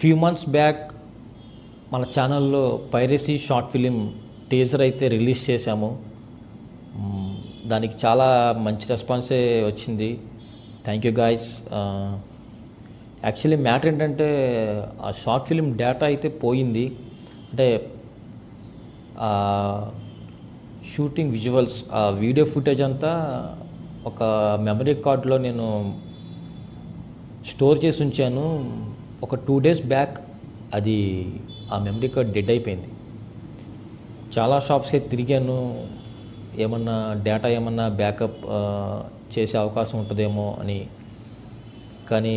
Few months back మన ఛానల్లో piracy short film teaser అయితే రిలీజ్ చేశాము. దానికి చాలా మంచి రెస్పాన్సే వచ్చింది. Thank you guys actually matter ఏంటంటే ఆ షార్ట్ ఫిలిం డేటా అయితే పోయింది. అంటే షూటింగ్ విజువల్స్ ఆ వీడియో ఫుటేజ్ అంతా ఒక మెమరీ కార్డ్లో నేను స్టోర్ చేసి ఉంచాను. ఒక టూ డేస్ బ్యాక్ అది ఆ మెమరీ కార్డ్ డెడ్ అయిపోయింది. చాలా షాప్స్కి తిరిగాను. ఏమన్నా డేటా ఏమన్నా బ్యాకప్ చేసే అవకాశం ఉంటుందేమో అని. కానీ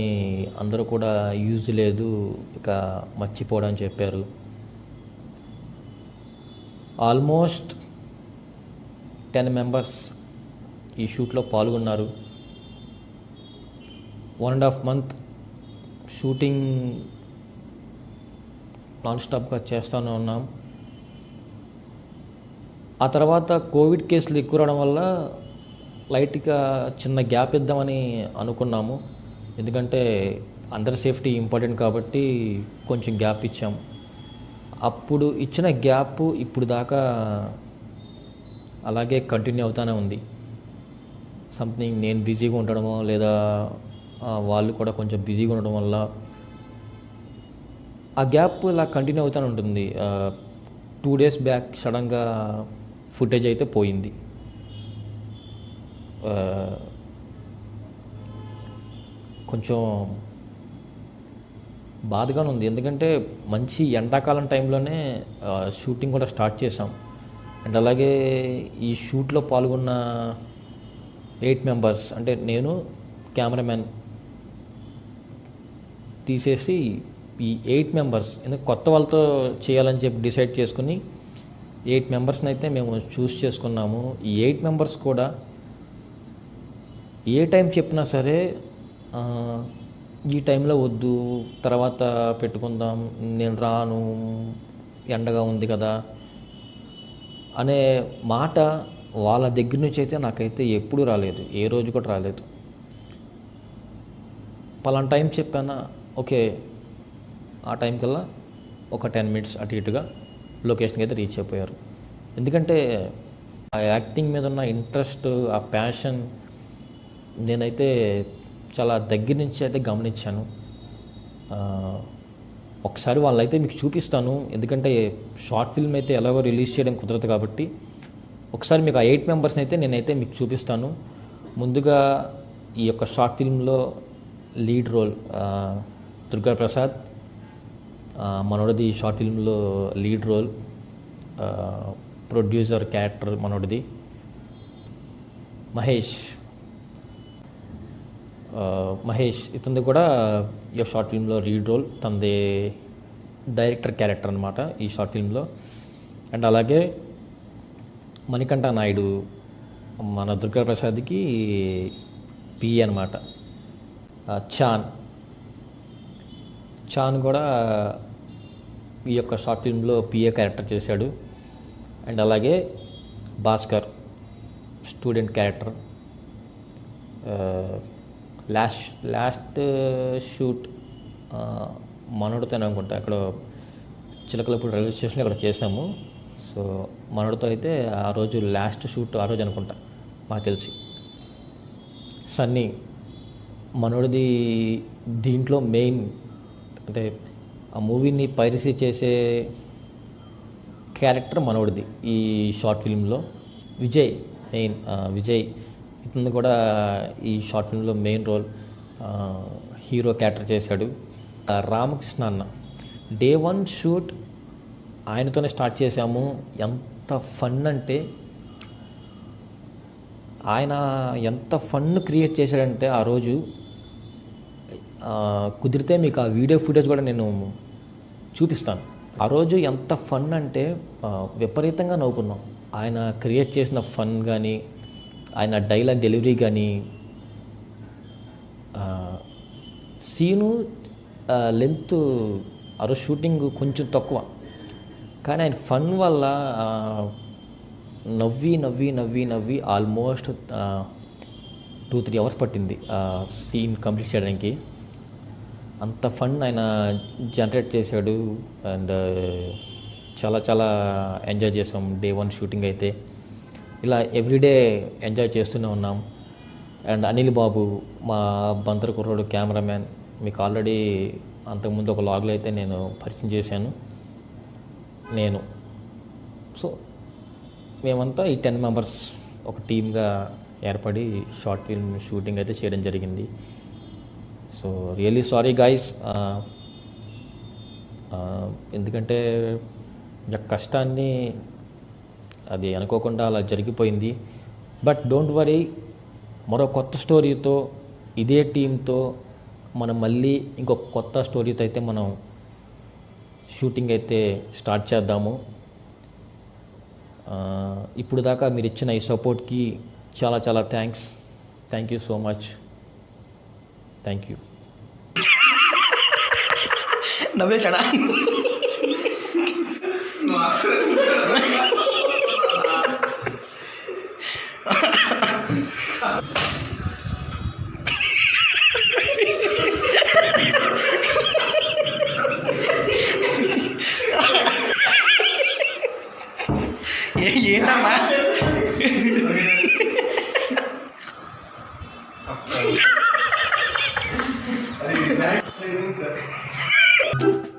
అందరూ కూడా యూజ్ లేదు ఇక మర్చిపోవడం అని చెప్పారు. ఆల్మోస్ట్ టెన్ మెంబర్స్ ఈ షూట్లో పాల్గొన్నారు. One and half month shooting non స్టాప్గా చేస్తూనే ఉన్నాం. ఆ తర్వాత కోవిడ్ కేసులు ఎక్కువ రావడం వల్ల లైట్గా చిన్న గ్యాప్ ఇద్దామని అనుకున్నాము. ఎందుకంటే అందరి సేఫ్టీ ఇంపార్టెంట్ కాబట్టి కొంచెం గ్యాప్ ఇచ్చాం. అప్పుడు ఇచ్చిన గ్యాప్ ఇప్పుడు దాకా అలాగే కంటిన్యూ అవుతానే ఉంది. సంథింగ్ నేను బిజీగా ఉండడమో లేదా వాళ్ళు కూడా కొంచెం బిజీగా ఉండడం వల్ల ఆ గ్యాప్ ఇలా కంటిన్యూ అవుతూనే ఉంటుంది. టూ డేస్ బ్యాక్ సడన్గా ఫుటేజ్ అయితే పోయింది. కొంచెం బాధగానే ఉంది. ఎందుకంటే మంచి ఎండాకాలం టైంలోనే షూటింగ్ కూడా స్టార్ట్ చేసాం అండ్ అలాగే ఈ షూట్లో పాల్గొన్న ఎయిట్ మెంబర్స్ అంటే నేను కెమెరామెన్ తీసేసి ఈ ఎయిట్ మెంబర్స్ ఎందుకంటే కొత్త వాళ్ళతో చేయాలని చెప్పి డిసైడ్ చేసుకుని ఎయిట్ మెంబర్స్ని అయితే మేము చూస్ చేసుకున్నాము. ఈ ఎయిట్ మెంబర్స్ కూడా ఏ టైం చెప్పినా సరే ఈ టైంలో వద్దు తర్వాత పెట్టుకుందాం నేను రాను ఎండగా ఉంది కదా అనే మాట వాళ్ళ దగ్గర నుంచి అయితే నాకైతే ఎప్పుడూ రాలేదు ఏ రోజు కూడా రాలేదు. పలానా టైం చెప్పానా ఓకే. ఆ టైం కల్లా ఒక టెన్ మినిట్స్ అటు ఇటుగా లొకేషన్కి అయితే రీచ్ అయిపోయారు. ఎందుకంటే ఆ యాక్టింగ్ మీద ఉన్న ఇంట్రెస్ట్ ఆ ప్యాషన్ నేనైతే చాలా దగ్గర నుంచి అయితే గమనించాను. ఒకసారి వాళ్ళైతే మీకు చూపిస్తాను. ఎందుకంటే షార్ట్ ఫిల్మ్ అయితే ఎలాగో రిలీజ్ చేయడం కుదరదు కాబట్టి ఒకసారి మీకు ఆ ఎయిట్ మెంబర్స్ని అయితే నేనైతే మీకు చూపిస్తాను. ముందుగా ఈ యొక్క షార్ట్ ఫిల్మ్లో లీడ్ రోల్ దుర్గా ప్రసాద్ మనోడిది షార్ట్ ఫిల్మ్లో లీడ్ రోల్ ప్రొడ్యూసర్ క్యారెక్టర్ మనోడిది. మహేష్ మహేష్ ఇతనిది కూడా ఈ షార్ట్ ఫిల్మ్లో లీడ్ రోల్ తనది డైరెక్టర్ క్యారెక్టర్ అనమాట ఈ షార్ట్ ఫిల్మ్లో. అండ్ అలాగే మణికంఠ నాయుడు మన దుర్గా ప్రసాద్కి పి అనమాట చాన్. చాన్ కూడా ఈ యొక్క షార్ట్ ఫిల్మ్లో పిఏ క్యారెక్టర్ చేశాడు. అండ్ అలాగే Bhaskar student character. Last last shoot మనోడితోనే అనుకుంటా అక్కడ చిలకలపూడి రైల్వే స్టేషన్లో అక్కడ చేసాము సో మనోడితో అయితే ఆ రోజు లాస్ట్ షూట్ ఆ రోజు అనుకుంటా నాకు తెలిసి. సన్నీ మనోడిది దీంట్లో మెయిన్ అంటే ఆ మూవీని పైరసీ చేసే క్యారెక్టర్ మనోడిది ఈ షార్ట్ ఫిల్మ్లో. విజయ్ మెయిన్ విజయ్. ఇతను కూడా ఈ షార్ట్ ఫిల్మ్లో మెయిన్ రోల్ హీరో క్యారెక్టర్ చేశాడు. రామకృష్ణ అన్న. డే వన్ షూట్ ఆయనతోనే స్టార్ట్ చేశాము. ఎంత ఫన్ అంటే ఆయన ఎంత ఫన్ క్రియేట్ చేశాడంటే ఆ రోజు కుదిరితే మీకు ఆ వీడియో ఫుటేజ్ కూడా నేను చూపిస్తాను. ఆ రోజు ఎంత ఫన్ అంటే విపరీతంగా నవ్వుకున్నాం. ఆయన క్రియేట్ చేసిన ఫన్ కానీ ఆయన డైలాగ్ డెలివరీ కానీ సీను లెంత్ ఆ రోజు షూటింగ్ కొంచెం తక్కువ. కానీ ఆయన ఫన్ వల్ల నవ్వి నవ్వి నవ్వి నవ్వి ఆల్మోస్ట్ టూ త్రీ అవర్స్ పట్టింది సీన్ కంప్లీట్ చేయడానికి. అంత ఫండ్ ఆయన జనరేట్ చేశాడు అండ్ చాలా చాలా ఎంజాయ్ చేసాం. డే వన్ షూటింగ్ అయితే ఇలా ఎవ్రీడే ఎంజాయ్ చేస్తూనే ఉన్నాం. అండ్ అనిల్ బాబు మా బందర్ కుర్రోడు కెమెరామ్యాన్ మీకు ఆల్రెడీ అంతకుముందు ఒక లాగ్లో అయితే నేను పరిచయం చేశాను. నేను. సో మేమంతా ఈ టెన్ మెంబర్స్ ఒక టీమ్గా ఏర్పడి షార్ట్ ఫిల్మ్ షూటింగ్ అయితే చేయడం జరిగింది. సో రియల్లీ సారీ గాయస్ ఎందుకంటే నా కష్టాన్ని అది అనుకోకుండా అలా జరిగిపోయింది. బట్ డోంట్ వరీ మరో కొత్త స్టోరీతో ఇదే టీంతో మనం మళ్ళీ ఇంకొక కొత్త స్టోరీతో అయితే మనం షూటింగ్ అయితే స్టార్ట్ చేద్దాము. ఇప్పుడు దాకా మీరు ఇచ్చిన ఈ సపోర్ట్కి చాలా చాలా thanks thank you so much thank you నవ్వేశాడా ఏ you